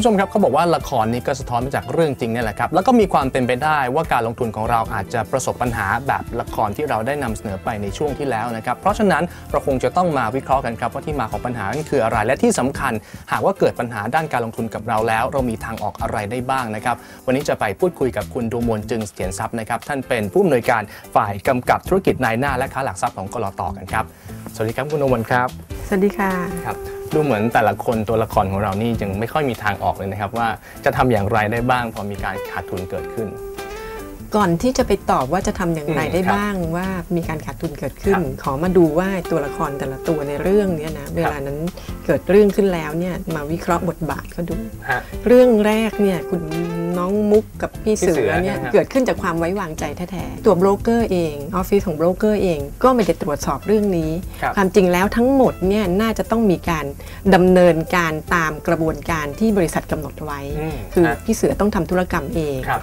ผู้ชมครับเขาบอกว่าละครนี้ก็สะท้อนมาจากเรื่องจริงเนี่ยแหละครับแล้วก็มีความเป็นไปได้ว่าการลงทุนของเราอาจจะประสบปัญหาแบบละครที่เราได้นำเสนอไปในช่วงที่แล้วนะครับเพราะฉะนั้นเราคงจะต้องมาวิเคราะห์กันครับว่าที่มาของปัญหานั้นคืออะไรและที่สำคัญ หากว่าเกิดปัญหาด้านการลงทุนกับเราแล้ว เรามีทางออกอะไรได้บ้างนะครับวันนี้จะไปพูดคุยกับคุณดวงมนต์จึงเสถียรทรัพย์นะครับท่านเป็นผู้อำนวยการฝ่ายกำกับธุรกิจนายหน้าและค้าหลักทรัพย์ของกลตกันครับสวัสดีครับคุณดวงมนต์ครับสวัสดีค่ะครับ ดูเหมือนแต่ละคนตัวละครของเรานี่ยังไม่ค่อยมีทางออกเลยนะครับ ว่าจะทำอย่างไรได้บ้างพอมีการขาดทุนเกิดขึ้น ก่อนที่จะไปตอบว่าจะทำอย่างไรอืมได้ครับบ้างว่ามีการขาดทุนเกิดขึ้นครับขอมาดูว่าตัวละครแต่ละตัวในเรื่องเนี้ยนะเวลานั้นเกิดเรื่องขึ้นแล้วเนี่ยมาวิเคราะห์บทบาทก็ดูฮะเรื่องแรกเนี่ยคุณน้องมุกกับพี่พี่เสืเสืออเนี่ยนะฮะเกิดขึ้นจากความไว้วางใจแท้ๆตัวโบรกเกอร์เองออฟฟิศของโบรกเกอร์เองก็ไม่ได้ตรวจสอบเรื่องนี้ครับความจริงแล้วทั้งหมดเนี่ยน่าจะต้องมีการดำเนินการตามกระบวนการที่บริษัทกำหนดไว้อืมคือฮะพี่เสือต้องทำธุรกรรมเองครับ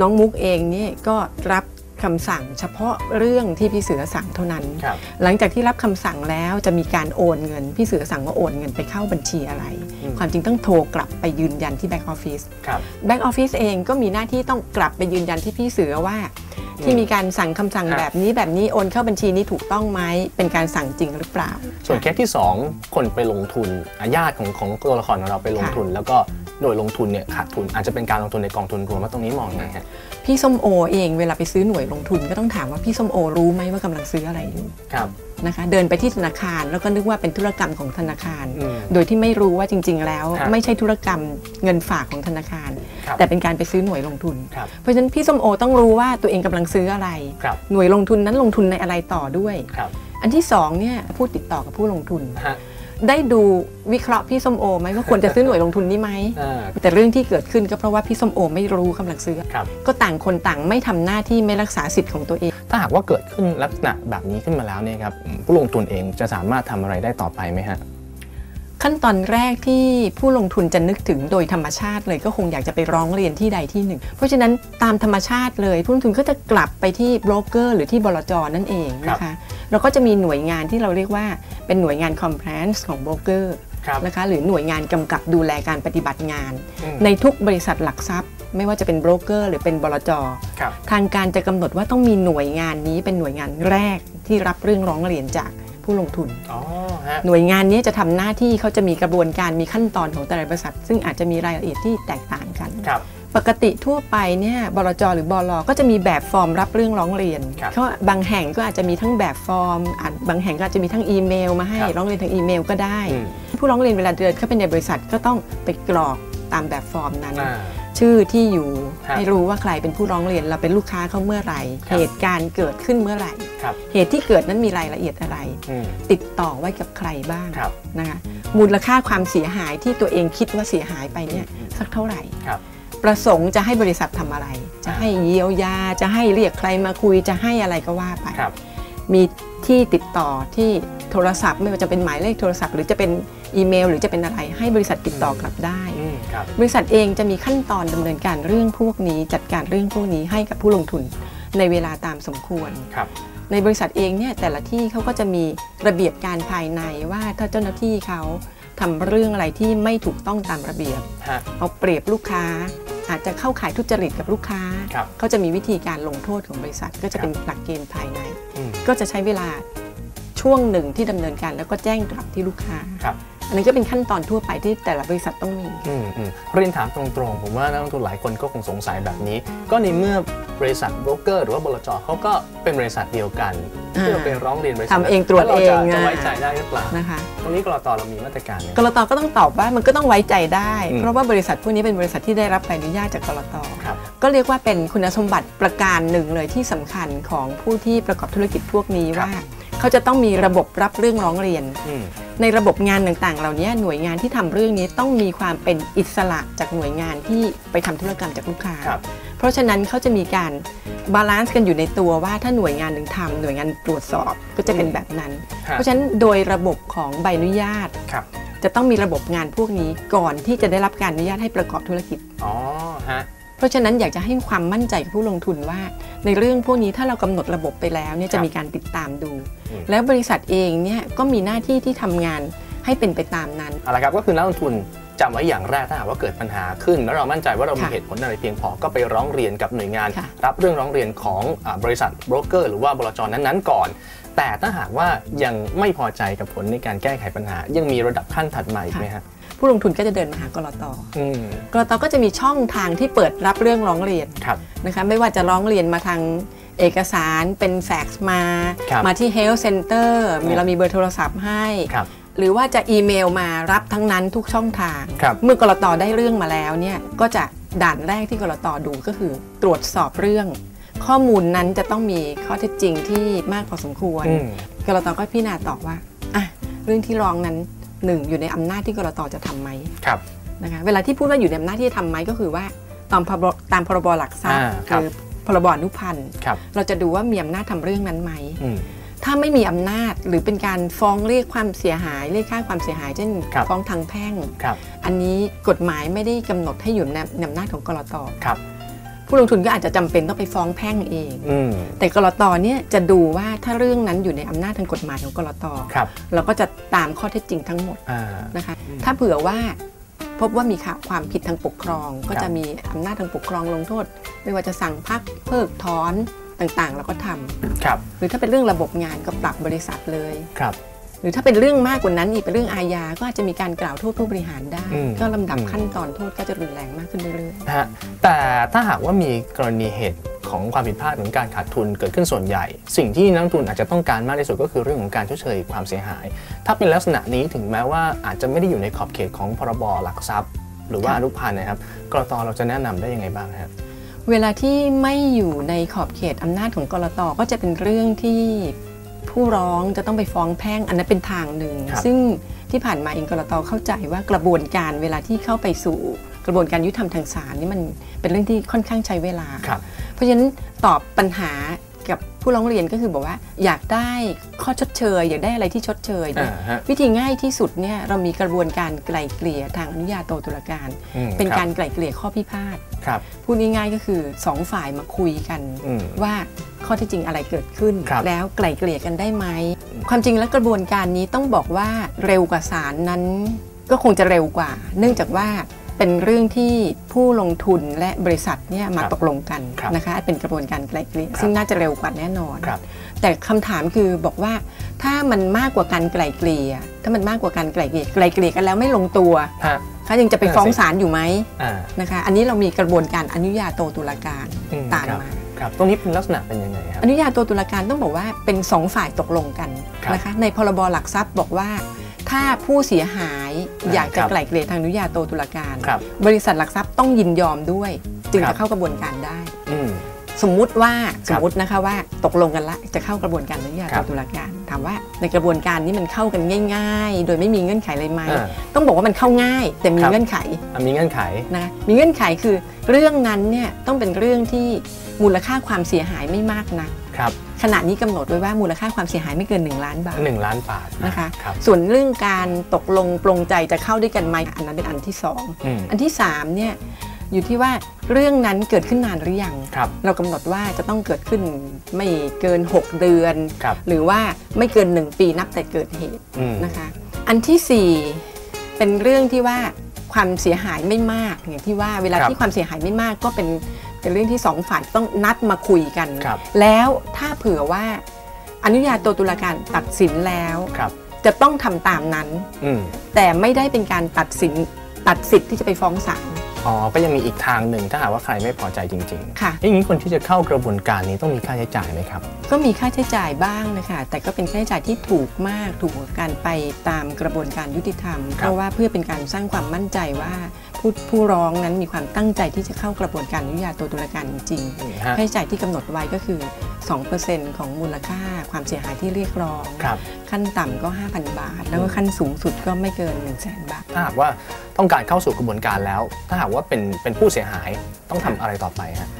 น้องมุกเองเนี่ยก็รับ คำสั่งเฉพาะเรื่องที่พี่เสือสั่งเท่านั้นครับหลังจากที่รับคำสั่งแล้วจะมีการโอนเงิน พี่เสือสั่งว่าโอนเงินไปเข้าบัญชีอะไรอืมความจริงต้องโทรกลับไปยืนยันที่แบ็กออฟฟิศครับแบ็กออฟฟิศเองก็มีหน้าที่ต้องกลับไปยืนยันที่พี่เสือว่า ที่มีการสั่งคำสั่งครับแบบนี้แบบนี้โอนเข้าบัญชีนี้ถูกต้องไหมเป็นการสั่งจริงหรือเปล่า ส่วนเคสที่ 2 คนไปลงทุนอะญาติของของตัวละครของเราไปลงทุน แล้วก็ โดยลงทุนเนี่ยขาดทุนอาจจะเป็นการลงทุนในกองทุนรวมว่าตรงนี้มองไงฮะพี่ส้มโอเองเวลาไปซื้อหน่วยลงทุนก็ต้องถามว่าพี่ส้มโอรู้ไหมว่ากำลังซื้ออะไรอยู่ครับนะคะเดินไปที่ธนาคารแล้วก็นึกว่าเป็นธุรกรรมของธนาคารอืมโดยที่ไม่รู้ว่าจริง ๆ แล้วครับไม่ใช่ธุรกรรมเงินฝากของธนาคารครับแต่เป็นการไปซื้อหน่วยลงทุนครับเพราะฉะนั้นพี่ส้มโอต้องรู้ว่าตัวเองกำลังซื้ออะไรครับหน่วยลงทุนนั้นลงทุนในอะไรต่อด้วยครับอันที่สองเนี่ยผู้ติดต่อกับผู้ลงทุนฮะ ได้ดูวิเคราะห์พี่ส้มโอไหมว่าควรจะซื้อหน่วยลงทุนนี้ไหมอ่าแต่เรื่องที่เกิดขึ้นก็เพราะว่าพี่ส้มโอไม่รู้กำลังซื้อครับก็ต่างคนต่างไม่ทำหน้าที่ไม่รักษาสิทธิ์ของตัวเอง ถ้าหากว่าเกิดขึ้นลักษณะแบบนี้ขึ้นมาแล้วเนี่ยครับผู้ลงทุนเองจะสามารถทำอะไรได้ต่อไปไหมฮะขั้นตอนแรกที่ผู้ลงทุนจะนึกถึงโดยธรรมชาติเลยก็คงอยากจะไปร้องเรียนที่ใดที่หนึ่ง เพราะฉะนั้นตามธรรมชาติเลยผู้ลงทุนก็จะกลับไปที่โบรกเกอร์หรือที่บลจนั่นเองนะคะ แล้วก็จะมีหน่วยงานที่เราเรียกว่าเป็นหน่วยงาน compliance ของโบรกเกอร์ครับนะคะหรือหน่วยงานกำกับดูแลการปฏิบัติงานอืมในทุกบริษัทหลักทรัพย์ ไม่ว่าจะเป็นโบรกเกอร์หรือเป็นบลจครับทางการจะกำหนดว่าต้องมีหน่วยงานนี้เป็นหน่วยงานแรกที่รับเรื่องร้องเรียนจากผู้ลงทุนอ๋อฮะหน่วยงานนี้จะทำหน้าที่เขาจะมีกระบวนการมีขั้นตอนของแต่ละบริษัท ซึ่งอาจจะมีรายละเอียดที่แตกต่างกันครับ ปกติทั่วไปเนี่ยบลจหรือบลก็จะมีแบบฟอร์มรับเรื่องร้องเรียนครับเขาบางแห่งก็อาจจะมีทั้งแบบฟอร์มอาจบางแห่งก็อาจจะมีทั้งอีเมล มาให้ครับร้องเรียนทางอีเมลก็ได้อืมผู้ร้องเรียนเวลาเดินเข้าไปในบริษัทก็ต้องไปกรอกตามแบบฟอร์มนั้นอ่าชื่อที่อยู่ครับให้รู้ว่าใครเป็นผู้ร้องเรียนเราเป็นลูกค้าเขาเมื่อไหร่ครับเหตุการณ์เกิดขึ้นเมื่อไหร่ครับเหตุที่เกิดนั้นมีรายละเอียดอะไรอืมติดต่อไว้กับใครบ้างครับนะคะมูลค่าความเสียหายที่ตัวเองคิดว่าเสียหายไปเนี่ยสักเท่าไหร่ครับ ประสงค์จะให้บริษัททำอะไร จะให้เยียวยา จะให้เรียกใครมาคุยจะให้อะไรก็ว่าไปครับมีที่ติดต่อที่โทรศัพท์ไม่ว่าจะเป็นหมายเลขโทรศัพท์ หรือจะเป็นอีเมล หรือจะเป็นอะไร ให้บริษัทติดต่อกลับได้อืมครับบริษัทเองจะมีขั้นตอนดำเนินการเรื่องพวกนี้ จัดการเรื่องพวกนี้ให้กับผู้ลงทุนในเวลาตามสมควรครับในบริษัทเองเนี่ยแต่ละที่เขาก็จะมีระเบียบการภายในว่าถ้าเจ้าหน้าที่เขาทำเรื่องอะไรที่ไม่ถูกต้องตามระเบียบฮะเอาเปรียบลูกค้า อาจจะเข้าข่ายทุจริตกับลูกค้า ครับเขาจะมีวิธีการลงโทษของบริษัท ก็จะเป็นหลักเกณฑ์ภายใน อืมก็จะใช้เวลาช่วงหนึ่งที่ดำเนินการแล้วก็แจ้งกลับที่ลูกค้า ครับ อันนี้ก็เป็นขั้นตอนทั่วไปที่แต่ละบริษัทต้องมีอืมอืมเรียนถามตรงๆ ผมว่านักลงทุนหลายคนก็คงสงสัยแบบนี้ ก็ในเมื่อบริษัทโบรกเกอร์หรือว่าบลจเขาก็เป็นบริษัทเดียวกันอ่าที่เราไปร้องเรียนบริษัททำเองตรวจแล้าเองจะจะอะไว้ใจได้หรือเปล่านะคะตรงนี้กรตเรามีมาตรการไหมกรตก็ต้องตอบว่ามันก็ต้องไว้ใจได้อืมเพราะว่าบริษัทพวกนี้เป็นบริษัทที่ได้รับใบอนุญาตจากกรตครับก็เรียกว่าเป็นคุณสมบัติประการหนึ่งเลยที่สำคัญของผู้ที่ประกอบธุรกิจพวกนี้ครับว่า เขาจะต้องมีระบบรับเรื่องร้องเรียนอืมในระบบงานต่างๆ เหล่านี้หน่วยงานที่ทำเรื่องนี้ต้องมีความเป็นอิสระจากหน่วยงานที่ไปทำธุรกรรมจากลูกค้าครับเพราะฉะนั้นเขาจะมีการบาลานซ์กันอยู่ในตัวว่าถ้าหน่วยงานหนึ่งทำหน่วยงานตรวจสอบก็จะเป็นแบบนั้นฮะเพราะฉะนั้นโดยระบบของใบอนุญาตครับจะต้องมีระบบงานพวกนี้ก่อนที่จะได้รับการอนุญาตให้ประกอบธุรกิจอ๋อฮะเพ ราะฉะนั้นอยากจะให้ความมั่นใจกับผู้ลงทุนว่า ในเรื่องพวกนี้ถ้าเรากำหนดระบบไปแล้วเนี่ยครัจะบมีการติดตามดูอืมแล้วบริษัทเองเนี่ยก็มีหน้าที่ที่ทำงานให้เป็นไปตามนั้นเอาละครับก็คือนักลงทุนจำไว้อย่างแรกถ้าหากว่าเกิดปัญหาขึ้น แล้วเรามั่นใจว่าเรามีค่ะเหตุผลอะไรเพียงพอก็ไปร้องเรียนกับหน่วยงานค่ะรับเรื่องร้องเรียนของอาบริษัทโบรกเกอร์หรือว่าบลจนั้นๆก่อน แต่ถ้าหากว่ายังไม่พอใจกับผลในการแก้ไขปัญหา ยังมีระดับขั้นถัดมาอีกไหมฮะ ผู้ลงทุนก็จะเดินมาหากรตอืมกรตก็จะมีช่องทางที่เปิดรับเรื่องร้องเรียนครับนะคะไม่ว่าจะร้องเรียนมาทางเอกสารเป็นแฟกซ์มาครับมาที่ Health Center มีครับเรามีเบอร์โทรศัพท์ให้ครับหรือว่าจะอีเมลมารับทั้งนั้นทุกช่องทางครับเมื่อกรตได้เรื่องมาแล้วเนี่ยก็จะด่านแรกที่กรตดูก็คือ ตรวจสอบเรื่อง ข้อมูลนั้นจะต้องมีข้อเท็จจริงที่มากพอสมควรอืมกรตก็พิจารณาตอบว่าอะเรื่องที่ร้องนั้น หนึ่งอยู่ในอำนาจที่กรตจะทำไหมครับนะคะเวลาที่พูดว่าอยู่ในอำนาจที่จะทำไหมก็คือว่าตามพรบตามพรบหลักทรัพย์อ่าครับหรือพรบอนุพันธ์ครับเราจะดูว่ามีอำนาจทำเรื่องนั้นไหมอืมถ้าไม่มีอำนาจหรือเป็นการฟ้องเรียกความเสียหายเรียกค่าความเสียหายเช่นครับฟ้องทางแพ่งครับอันนี้กฎหมายไม่ได้กำหนดให้อยู่ในในอำนาจของกรตครับ ผู้ลงทุนก็อาจจะจำเป็นต้องไปฟ้องแพ่งเองอืมแต่กรตเนี่ยจะดูว่าถ้าเรื่องนั้นอยู่ในอำนาจทางกฎหมายของกรตครับเราก็จะตามข้อเท็จจริงทั้งหมดอ่านะคะ ถ้าเผื่อว่าพบว่ามีข่าวความผิดทางปกครอง ก็ครับจะมีอำนาจทางปกครองลงโทษ ไม่ว่าจะสั่งพักเพิกถอนต่างๆ เราก็ทำครับหรือถ้าเป็นเรื่องระบบงานก็ปรับบริษัทเลยครับ หรือถ้าเป็นเรื่องมากกว่านั้นอีกเป็นเรื่องอาญาก็อาจจะมีการกล่าวโทษผู้บริหารได้ อืม ก็ลำดับอืมขั้นตอนโทษก็จะรุนแรงมากขึ้นเรื่อยนะฮะแต่ถ้าหากว่ามีกรณีเหตุของความผิดพลาดของการขาดทุนเกิดขึ้นส่วนใหญ่ สิ่งที่นักลงทุนอาจจะต้องการมากที่สุดก็คือเรื่องของการชดเชยความเสียหาย ถ้าเป็นลักษณะนี้ถึงแม้ว่าอาจจะไม่ได้อยู่ในขอบเขตของพรบหลักทรัพย์ หรือว่าอนุพันธ์นะครับกรตเราจะแนะนำได้ยังไงบ้างครับ ๆ เวลาที่ไม่อยู่ในขอบเขตอำนาจของกรตก็จะเป็นเรื่องที่ ผู้ร้องจะต้องไปฟ้องแพ่งอันนั้นเป็นทางหนึ่งครับซึ่งที่ผ่านมาเองกรตเข้าใจว่ากระบวนการเวลาที่เข้าไปสู่กระบวนการยุติธรรมทางศาลนี่มันเป็นเรื่องที่ค่อนข้างใช้เวลาครับเพราะฉะนั้นตอบปัญหา กับผู้ร้องเรียนก็คือบอกว่า อยากได้ข้อชดเชย อยากได้อะไรที่ชดเชยเนี่ยอ่าฮะวิธีง่ายที่สุดเนี่ยเรามีกระบวนการไกล่เกลี่ยทางอนุญาโตตุลาการอืมเป็นครับการไกล่เกลี่ยข้อพิพาทครับพูดง่ายๆก็คือสองฝ่ายมาคุยกันอืมว่าข้อเที่จริงอะไรเกิดขึ้นครับแล้วไกล่เกลี่ยกันได้ไหมความจริงแล้วกระบวนการนี้ต้องบอกว่าเร็วกว่าศาลนั้นก็คงจะเร็วกว่า เนื่องจากว่า เป็นเรื่องที่ผู้ลงทุนและบริษัทเนี่ยมาครับตกลงกันครับนะคะเป็นกระบวนการไกล่เกลี่ยครับซึ่งน่าจะเร็วกว่าแน่นอนครับแต่คำถามคือบอกว่าถ้ามันมากกว่าการไกล่เกลี่ยถ้ามันมากกว่าการไกล่เกลี่ยไกล่เกลี่ยกันแล้วไม่ลงตัวฮะเขายังจะไปฟ้องศาลอยู่ไหมอ่านะคะ อันนี้เรามีกระบวนการอนุญาโตตุลาการอืมตามครับมาครับตรงนี้เป็นลักษณะเป็นยังไงครับอนุญาโตตุลาการต้องบอกว่าเป็นสองฝ่ายตกลงกันครับนะคะในพรบหลักทรัพย์บอกว่า ถ้าผู้เสียหาย อ่าอยากจะครับไกล่เกลี่ยทางอนุญาโตตุลาการครับบริษัทหลักทรัพย์ต้องยินยอมด้วย จึงครับจะเข้ากระบวนการได้อืมสมมุติว่าคสรับมมตินะคะว่าตกลงกันละจะเข้ากระบวนการอนุญาครัโตบตุลาการ ถามว่าในกระบวนการนี้มันเข้ากันง่าย ๆ โดยไม่มีเงื่อนไขอะไรไหมอ่าต้องบอกว่ามันเข้าง่าย แต่มีครับเงื่อนไขอะมีเงื่อนไขนะมีเงื่อนไขคือ เรื่องนั้นเนี่ยต้องเป็นเรื่องที่มูลค่าความเสียหายไม่มากนัก ครับขณะนี้กำหนดไว้ว่ามูลค่าความเสียหายไม่เกิน 1 ล้านบาทหนึ่งล้านบาทนะคะครับส่วนเรื่องการตกลงปรงใจจะเข้าด้วยกันไหมอันนั้นเป็นอันที่สองอืมอันที่สามเนี่ยอยู่ที่ว่าเรื่องนั้นเกิดขึ้นนานหรือยังครับเรากำหนดว่าจะต้องเกิดขึ้นไม่เกิน 6 เดือนครับหรือว่าไม่เกิน 1 ปีนับแต่เกิดเหตุอืมนะคะ อันที่ 4 เป็นเรื่องที่ว่าความเสียหายไม่มากอย่างที่ว่าเวลาครับที่ความเสียหายไม่มากก็เป็น เป็นเรื่องที่สองฝ่ายต้องนัดมาคุยกันครับแล้วถ้าเผื่อว่าอนุญาโตตุลาการตัดสินแล้วครับจะต้องทำตามนั้นอืมแต่ไม่ได้เป็นการตัดสินตัดสิทธิ์ที่จะไปฟ้องศาล อ๋อ ก็ยังมีอีกทางหนึ่งถ้าหากว่าใครไม่พอใจจริงค่ะๆอย่างนี้คนที่จะเข้ากระบวนการนี้ต้องมีค่าใช้จ่ายไหมครับ ก็มีค่าใช้จ่ายบ้างนะคะ แต่ก็เป็นค่าใช้จ่ายที่ถูกมาก ถูกกว่าการไปตามกระบวนการยุติธรรมครับเพราะว่าเพื่อเป็นการสร้างความมั่นใจว่าผู้ผู้ร้องนั้นมีความตั้งใจที่จะเข้ากระบวนการอนุญาโตตุลาการจริงฮะๆค่าใช้จ่ายที่กำหนดไว้ก็คือ2%ของมูลค่าความเสียหายที่เรียกร้องครับขั้นต่ำก็ 5,000 บาท แล้วก็ขั้นสูงสุดก็ไม่เกิน 1 0 0 0 0แบาท ถ้าหากว่าต้องการเข้าสู่กระบวนการแล้ว ถ้าหากว่าเป็นเป็นผู้เสียหายต้องทำอะไรต่อไปฮะ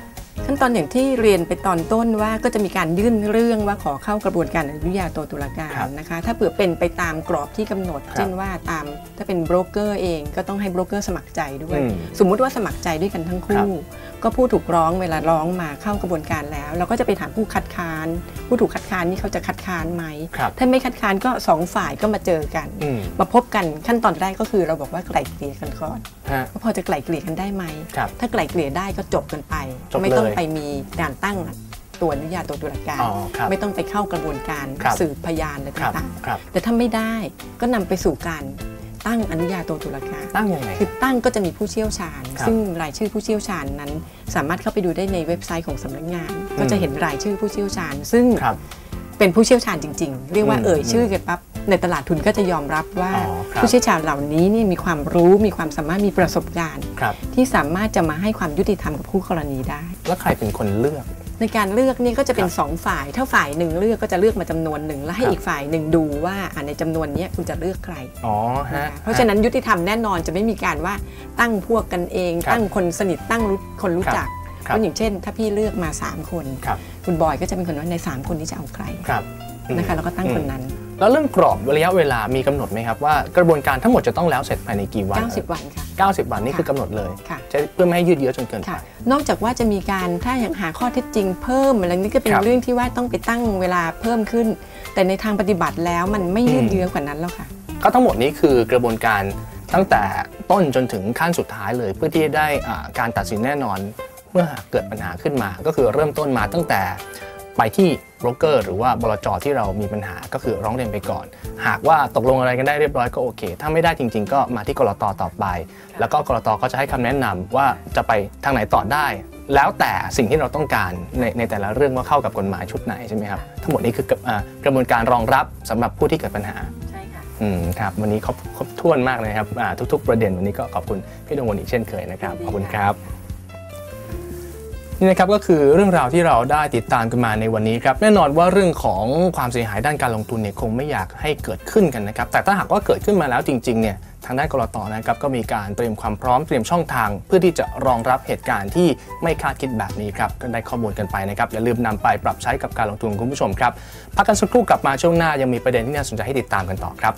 ขั้นตอนอย่างที่เรียนไปตอนต้นว่าก็จะมีการยื่นเรื่องว่าขอเข้ากระบวนการอนุญาโตตุลาการครับนะคะ ถ้าเผื่อเป็นไปตามกรอบที่กำหนดครับเช่นว่าตามถ้าเป็นโบรกเกอร์เองก็ต้องให้โบรกเกอร์สมัครใจด้วยอืมสมมุติว่าสมัครใจด้วยกันทั้งครัคู่บ ก็ผู้ถูกร้องเวลาร้องมาเข้ากระบวนการแล้ว เราก็จะไปถามผู้คัดค้าน ผู้ถูกคัดค้านนี่เขาจะคัดค้านไหมครับถ้าไม่คัดค้านก็สองฝ่ายก็มาเจอกันอืมมาพบกันขั้นตอนแรกก็คือเราบอกว่าไกล่เกลี่ยกันก่อนฮะว่าพอจะไกล่เกลี่ยกันได้ไหมครับถ้าไกล่เกลี่ยได้ก็จบกันไปจบเลยไม่ต้องไปมีการตั้งตัวอนุญาโตตุลาการอ๋อครับไม่ต้องไปเข้ากระบวนการครับสืบพยานอะไรครับต่างครับๆแต่ถ้าไม่ได้ก็นำไปสู่การ ตั้งอนุญาโตตุลาการตั้งยังไงคือตั้งก็จะมีผู้เชี่ยวชาญครับซึ่งรายชื่อผู้เชี่ยวชาญนั้น สามารถเข้าไปดูได้ในเว็บไซต์ของสำนักงาน ก็จะเห็นรายชื่อผู้เชี่ยวชาญ ซึ่งครับเป็นผู้เชี่ยวชาญจริง ๆ เรียกว่าอืมเอ่ยชื่อกันปั๊บในตลาดทุนก็จะยอมรับว่าอ๋อครับผู้เชี่ยวชาญเหล่านี้นี่มีความรู้มีความสามารถมีประสบการณ์ครับที่สามารถจะมาให้ความยุติธรรมกับคู่กรณีได้ แล้วใครเป็นคนเลือก ในการเลือกนี่ก็จะเป็คนรับสองฝ่าย ถ้าฝ่ายหนึ่งเลือกก็จะเลือกมาจำนวนหนึ่งแล้วให้ครับอีกฝ่ายหนึ่งดูว่าอ่าในจำนวนเนี้ยคุณจะเลือกใครอ๋อฮะนะคะเพราะฉะนั้นยุติธรรมแน่นอนจะไม่มีการว่าตั้งพวกกันเองครับตั้งคนสนิทตั้งรู้คนรู้จักคเพรับราะอย่างเช่น ถ้าพี่เลือกมา 3 คนครับคุณบอยก็จะเป็นคนว่าใน 3 คนนี้จะเอาใครครับอืมนะคะแล้วก็ตั้งคนนั้น แล้วเรื่องกรอบระยะเวลามีกำหนดไหมครับว่ากระบวนการทั้งหมดจะต้องแล้วเสร็จภายในกี่วัน 90 วันค่ะ90 วันนี่ค่ะคือกำหนดเลยค่ะจะเพื่อไม่ให้ยืดเยื้อจนเกินไปค่ะนอกจากว่าจะมีการถ้าอย่างหาข้อเท็จจริงเพิ่มอะไรนี่ก็เป็นครับเรื่องที่ว่าต้องไปตั้งเวลาเพิ่มขึ้น แต่ในทางปฏิบัติแล้วมันไม่ยืดเยื้อกว่านั้นแล้วค่ะ ก็ทั้งหมดนี้คือกระบวนการตั้งแต่ต้นจนถึงขั้นสุดท้ายเลย เพื่อที่จะได้อ่าการตัดสินแน่นอนเมื่อเกิดปัญหาขึ้นมา ก็คือเริ่มต้นมาตั้งแต่ ไปที่โบรกเกอร์หรือว่าบลจที่เรามีปัญหาก็คือร้องเรียนไปก่อน หากว่าตกลงอะไรกันได้เรียบร้อยก็โอเค ถ้าไม่ได้จริง ๆ ก็มาที่กรตต่อไป แล้วก็กรตก็จะให้คำแนะนำว่าจะไปทางไหนต่อได้ แล้วแต่สิ่งที่เราต้องการในในแต่ละเรื่องว่าเข้ากับกฎหมายชุดไหนใช่ไหมครับทั้งหมดนี้คือกระอ่ากระบวนการรองรับสำหรับผู้ที่เกิดปัญหาใช่ค่ะอืมครับวันนี้ครบครบถ้วนมากเลยครับอ่าทุก ๆ ประเด็นวันนี้ก็ขอบคุณพี่ดวงวนอีกเช่นเคยนะครับขอบคุณครับ นี่นะครับก็คือเรื่องราวที่เราได้ติดตามกันมาในวันนี้ครับแน่นอนว่าเรื่องของความเสียหายด้านการลงทุนเนี่ยคงไม่อยากให้เกิดขึ้นกันนะครับแต่ถ้าหากว่าเกิดขึ้นมาแล้วจริงๆเนี่ยทางด้านกรตนะครับก็มีการเตรียมความพร้อมเตรียมช่องทาง เพื่อที่จะรองรับเหตุการณ์ที่ไม่คาดคิดแบบนี้ครับก็ได้ข้อมูลกันไปนะครับอย่าลืมนำไปปรับใช้กับการลงทุนคุณผู้ชมครับพักกันสักครู่กลับมาช่วงหน้ายังมีประเด็นที่น่าสนใจให้ติดตามกันต่อครับ